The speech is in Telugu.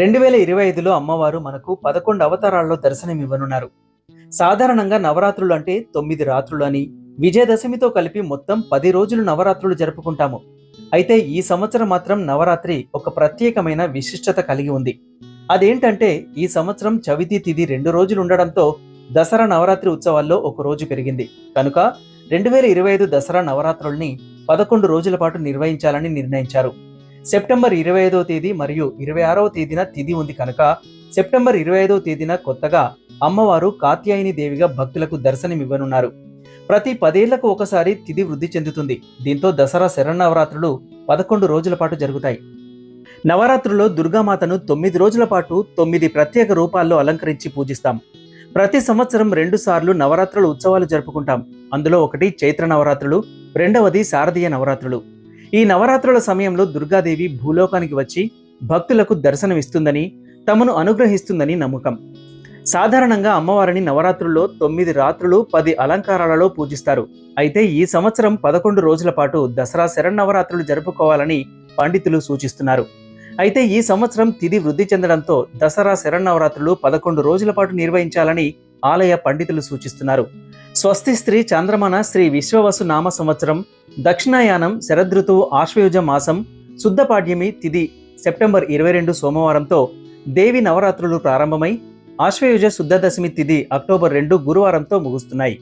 రెండు వేల ఇరవై ఐదులో అమ్మవారు మనకు పదకొండు అవతారాల్లో దర్శనమివ్వనున్నారు. సాధారణంగా నవరాత్రులు అంటే తొమ్మిది రాత్రులు అని విజయదశమితో కలిపి మొత్తం పది రోజులు నవరాత్రులు జరుపుకుంటాము. అయితే ఈ సంవత్సరం మాత్రం నవరాత్రి ఒక ప్రత్యేకమైన విశిష్టత కలిగి ఉంది. అదేంటంటే ఈ సంవత్సరం చవితి తిది రెండు రోజులు ఉండడంతో దసరా నవరాత్రి ఉత్సవాల్లో ఒక రోజు పెరిగింది. కనుక రెండు వేల ఇరవై ఐదు దసరా నవరాత్రుల్ని పదకొండు రోజుల పాటు నిర్వహించాలని నిర్ణయించారు. సెప్టెంబర్ ఇరవై ఐదవ తేదీ మరియు ఇరవై ఆరవ తేదీన తిథి ఉంది కనుక సెప్టెంబర్ ఇరవై ఐదవ తేదీన కొత్తగా అమ్మవారు కాత్యాయని దేవిగా భక్తులకు దర్శనమివ్వనున్నారు. ప్రతి పదేళ్ళకు ఒకసారి తిథి వృద్ధి చెందుతుంది. దీంతో దసరా శరణవరాత్రులు పదకొండు రోజుల పాటు జరుగుతాయి. నవరాత్రుల్లో దుర్గామాతను తొమ్మిది రోజుల పాటు తొమ్మిది ప్రత్యేక రూపాల్లో అలంకరించి పూజిస్తాం. ప్రతి సంవత్సరం రెండు సార్లు నవరాత్రుల ఉత్సవాలు జరుపుకుంటాం. అందులో ఒకటి చైత్ర నవరాత్రులు రెండవది శారదీయ నవరాత్రులు. ఈ నవరాత్రుల సమయంలో దుర్గాదేవి భూలోకానికి వచ్చి భక్తులకు దర్శనమిస్తుందని తమను అనుగ్రహిస్తుందని నమ్మకం. సాధారణంగా అమ్మవారిని నవరాత్రుల్లో తొమ్మిది రాత్రులు పది అలంకారాలలో పూజిస్తారు. అయితే ఈ సంవత్సరం పదకొండు రోజుల పాటు దసరా శరన్నవరాత్రులు జరుపుకోవాలని పండితులు సూచిస్తున్నారు. అయితే ఈ సంవత్సరం తిది వృద్ధి చెందడంతో దసరా శరన్నవరాత్రులు పదకొండు రోజుల పాటు నిర్వహించాలని ఆలయ పండితులు సూచిస్తున్నారు. స్వస్తి స్త్రీ చంద్రమన శ్రీ విశ్వవసు నామ సంవత్సరం దక్షిణాయానం శరదృతువు ఆశ్వయుజ మాసం శుద్ధపాడ్యమి తిథి సెప్టెంబర్ ఇరవై రెండు సోమవారంతో దేవి నవరాత్రులు ప్రారంభమై ఆశ్వయుజ శుద్ధ దశమి తిథి అక్టోబర్ రెండు గురువారంతో ముగుస్తున్నాయి.